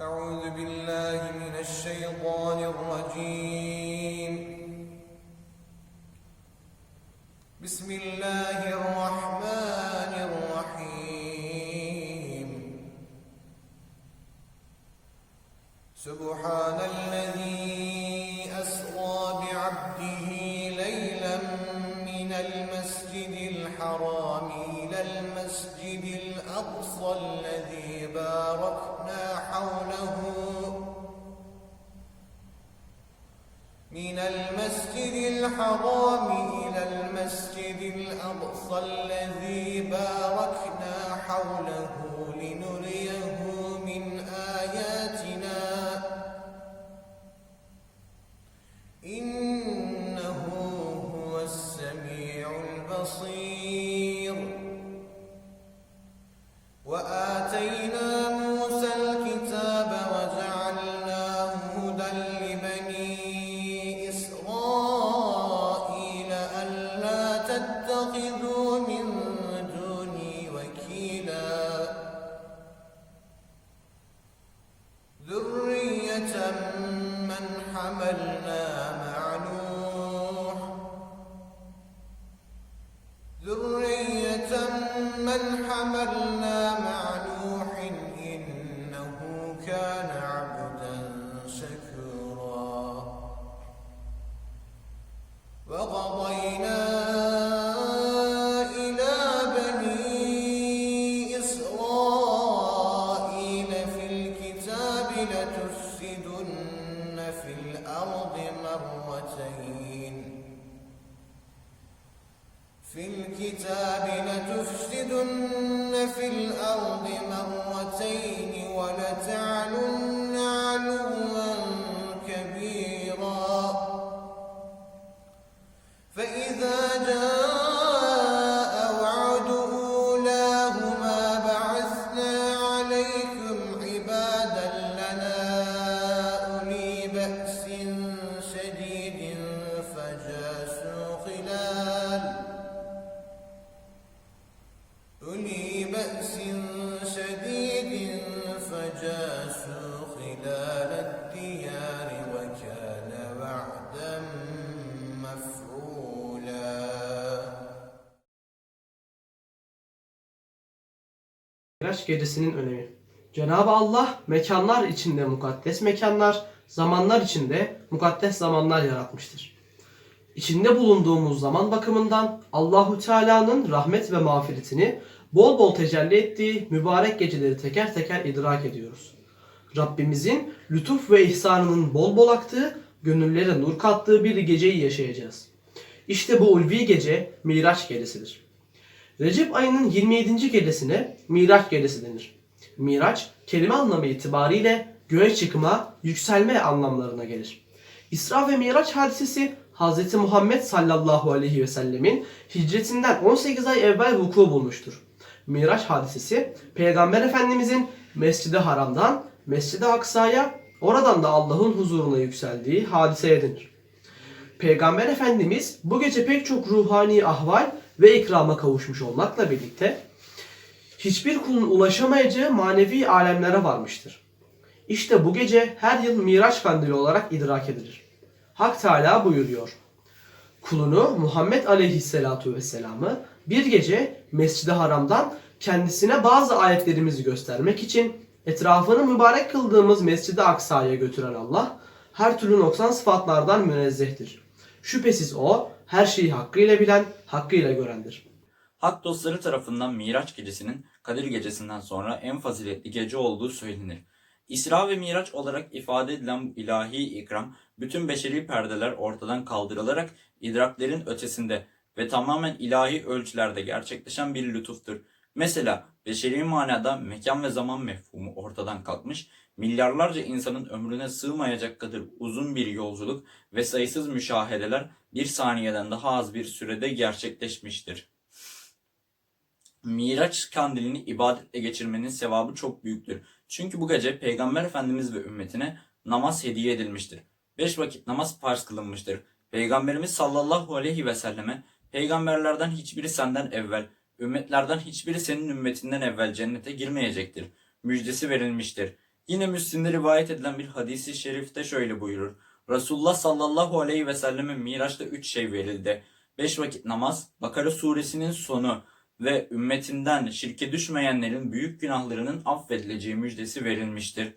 أعوذ بالله من الشيطان الرجيم. بسم الله الرحمن الرحيم. سبحان الذي الذي باركنا حوله لنريه من آياتنا. إنه هو السميع البصير. وآتينا موسى الكتاب وجعلناه هدى لبني إسرائيل ألا thank Miraç gecesinin önemi. Cenab-ı Allah mekanlar içinde mukaddes mekanlar, zamanlar içinde mukaddes zamanlar yaratmıştır. İçinde bulunduğumuz zaman bakımından Allahu Teala'nın rahmet ve mağfiretini bol bol tecelli ettiği mübarek geceleri teker teker idrak ediyoruz. Rabbimizin lütuf ve ihsanının bol bol aktığı, gönüllere nur kattığı bir geceyi yaşayacağız. İşte bu ulvi gece Miraç gecesidir. Recep ayının 27. gecesine Miraç gecesi denir. Miraç kelime anlamı itibariyle göğe çıkma, yükselme anlamlarına gelir. İsra ve Miraç hadisesi Hz. Muhammed sallallahu aleyhi ve sellemin hicretinden 18 ay evvel vuku bulmuştur. Miraç hadisesi Peygamber Efendimizin Mescid-i Haram'dan Mescid-i Aksa'ya oradan da Allah'ın huzuruna yükseldiği hadiseye denir. Peygamber Efendimiz bu gece pek çok ruhani ahval ve ikrama kavuşmuş olmakla birlikte hiçbir kulun ulaşamayacağı manevi alemlere varmıştır. İşte bu gece her yıl Miraç kandili olarak idrak edilir. Hak Teala buyuruyor. Kulunu Muhammed Aleyhisselatu Vesselam'ı bir gece Mescid-i Haram'dan kendisine bazı ayetlerimizi göstermek için etrafını mübarek kıldığımız Mescid-i Aksa'ya götüren Allah her türlü noksan sıfatlardan münezzehtir. Şüphesiz o her şeyi hakkıyla bilen, hakkıyla görendir. Hak dostları tarafından Miraç gecesinin Kadir gecesinden sonra en faziletli gece olduğu söylenir. İsra ve Miraç olarak ifade edilen bu ilahi ikram, bütün beşeri perdeler ortadan kaldırılarak idraklerin ötesinde ve tamamen ilahi ölçülerde gerçekleşen bir lütuftur. Mesela beşeri manada mekan ve zaman mefhumu ortadan kalkmış, milyarlarca insanın ömrüne sığmayacak kadar uzun bir yolculuk ve sayısız müşahedeler bir saniyeden daha az bir sürede gerçekleşmiştir. Miraç kandilini ibadetle geçirmenin sevabı çok büyüktür. Çünkü bu gece Peygamber Efendimiz ve ümmetine namaz hediye edilmiştir. Beş vakit namaz farz kılınmıştır. Peygamberimiz sallallahu aleyhi ve selleme peygamberlerden hiçbiri senden evvel, ümmetlerden hiçbiri senin ümmetinden evvel cennete girmeyecektir. Müjdesi verilmiştir. Yine Müslim'de rivayet edilen bir hadisi şerifte şöyle buyurur. Resulullah sallallahu aleyhi ve selleme Miraç'ta üç şey verildi. Beş vakit namaz, Bakara suresinin sonu ve ümmetinden şirke düşmeyenlerin büyük günahlarının affedileceği müjdesi verilmiştir.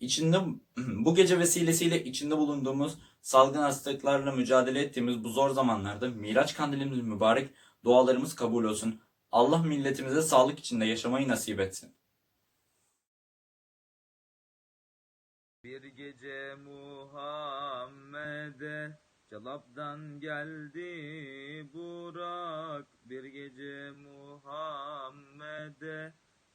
İçinde bu gece vesilesiyle içinde bulunduğumuz salgın hastalıklarla mücadele ettiğimiz bu zor zamanlarda Miraç kandilimiz mübarek, dualarımız kabul olsun. Allah milletimize sağlık içinde yaşamayı nasip etsin. Bir gece Muhammed'e Çalap'tan geldi Burak Bir gece Muhammed'e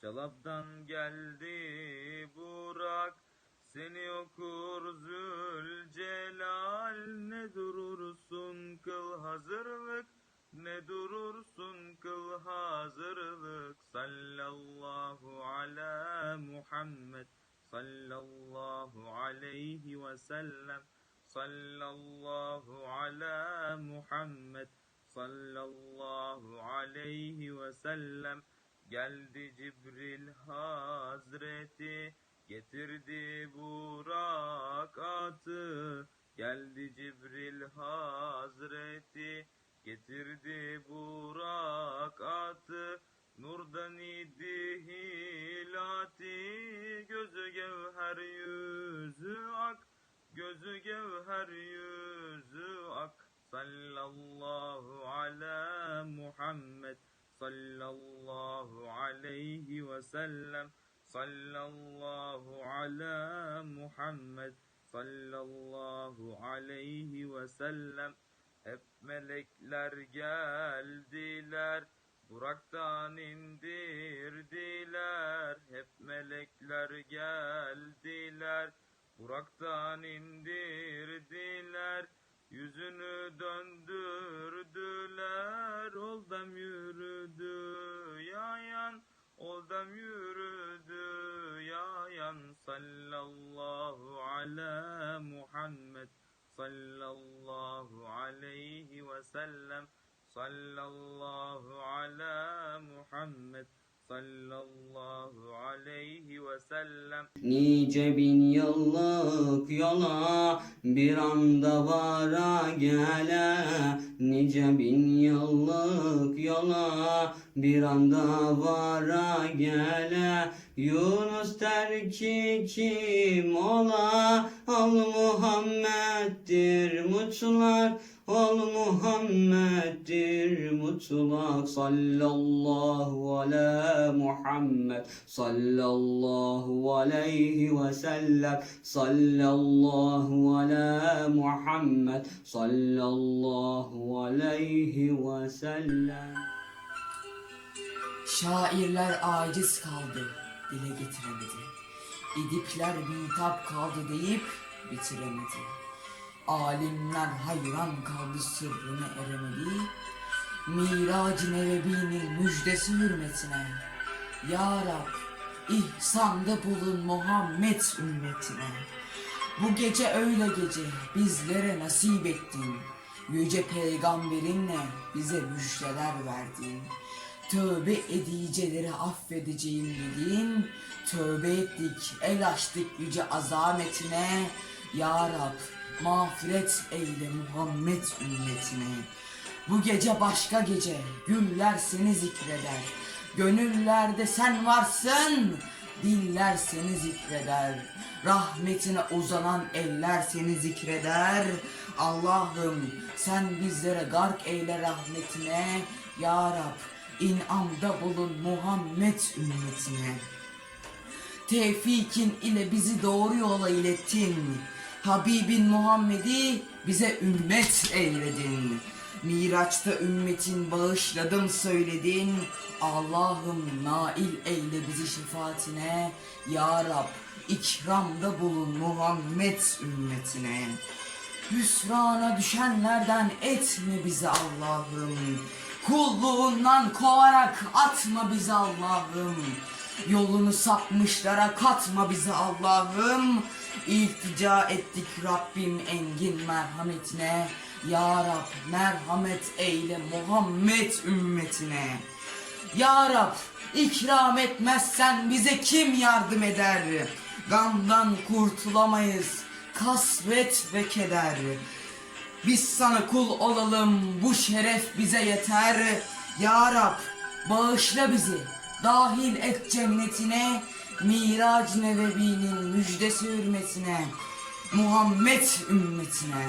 Çalap'tan geldi Burak Seni okur Zülcelal Ne durursun kıl hazırlık Ne durursun kıl hazırlık Sallallahu ala Muhammed sallallahu aleyhi ve sellem sallallahu ala Muhammed sallallahu aleyhi ve sellem geldi Cibril Hazreti getirdi Burak atı geldi Cibril Hazreti getirdi Burak atı Nurdan idi hilati. Gözü gevher yüzü ak Gözü gevher yüzü ak. Sallallahu ala Muhammed Sallallahu aleyhi ve sellem. Sallallahu ala Muhammed Sallallahu aleyhi ve sellem Hep melekler geldiler Burak'tan indirdiler, hep melekler geldiler. Burak'tan indirdiler, yüzünü döndürdüler. Oldam yürüdü yayan, oldam yürüdü yayan. Sallallahu ala Muhammed, sallallahu aleyhi ve sellem. Sallallahu ala Muhammed. Sallallahu aleyhi ve sellem. Nice bin yıllık yola bir anda vara gele. Nice bin yıllık yola bir anda vara gele Yunus der ki kim ola? Ol Muhammed'dir mutlak Ol Muhammed'dir mutlak Sallallahu ala Muhammed. Sallallahu aleyhi ve sellem. Sallallahu ala Muhammed. Sallallahu aleyhi ve sellem. Şairler aciz kaldı, dile getiremedi. İdipler bitap kaldı deyip bitiremedi. Alimler hayran kaldı sırrına eremedi. Mirac-ı Nebevi'nin müjdesi hürmetine. Ya Rab, ihsanda bulun Muhammed ümmetine. Bu gece öyle gece bizlere nasip ettin. Yüce peygamberinle bize müjdeler verdin. Tövbe ediceleri affedeceğim dedin. Tövbe ettik, el açtık yüce azametine. Ya Rab, mağfiret eyle Muhammed ümmetine. Bu gece başka gece, güller seni zikreder. Gönüllerde sen varsın, diller seni zikreder. Rahmetine uzanan eller seni zikreder. Allah'ım sen bizlere gark eyle rahmetine. Ya Rab inamda bulun Muhammed ümmetine. Tevfikin ile bizi doğru yola ilettin. Habibin Muhammed'i bize ümmet eyledin. Miraç'ta ümmetin bağışladım söyledin. Allah'ım nail eyle bizi şefaatine. Ya Rab ikramda bulun Muhammed ümmetine. Hüsrana düşenlerden etme bizi Allah'ım. Kulluğundan kovarak atma bizi Allah'ım. Yolunu sapmışlara katma bizi Allah'ım. İltica ettik Rabbim engin merhametine. Ya Rab merhamet eyle Muhammed ümmetine. Ya Rab ikram etmezsen bize kim yardım eder? Gamdan kurtulamayız, kasvet ve keder. Biz sana kul olalım, bu şeref bize yeter. Ya Rab, bağışla bizi, dahil et cennetine, Mirac Nebevi'nin müjdesi hürmetine, Muhammed ümmetine.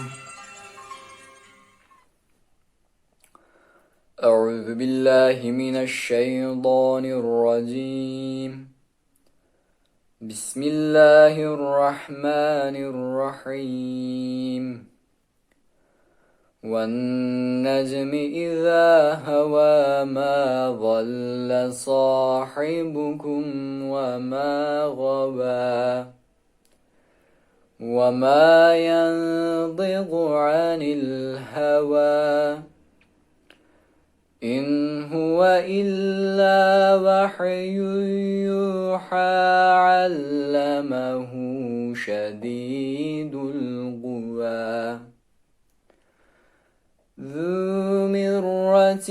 أعوذ بالله من الشيطان الرجيم بسم الله الرحمن الرحيم والنجم إذا هوى ما ضل صاحبكم وما غوى وما ينطق عن الهوى إن هو إلا وحي يوحى علمه شديد القوى ذو مرة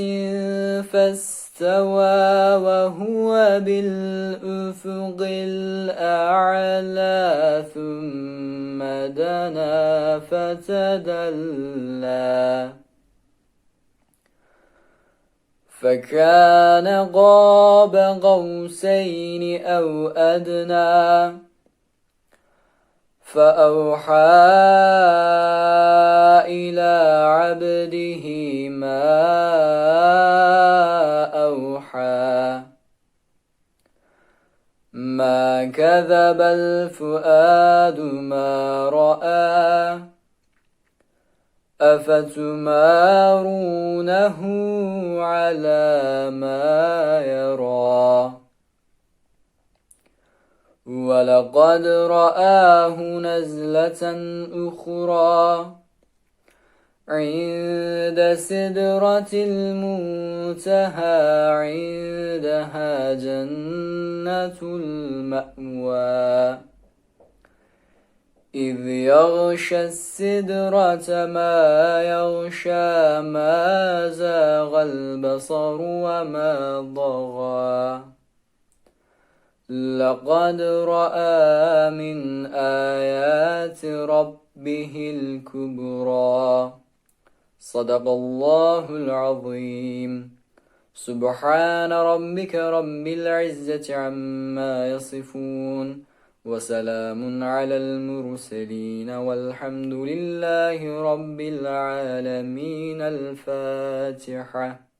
فاستوى وهو بالأفق الأعلى ثم دنا فتدلى فكان قاب قوسين أو أدنى فأوحى إلى عبده ما أوحى. ما كذب الفؤاد ما رأى. أفتمارونه على ما يرى؟ ولقد رآه نزلة أخرى عند سدرة المنتهى عندها جنة المأوى. إذ يغشى السدرة ما يغشى ما زاغ البصر وما طغى. لقد رأى من آيات ربه الكبرى. صدق الله العظيم. سبحان ربك رب العزة عما يصفون. وسلام على المرسلين والحمد لله رب العالمين. الفاتحة.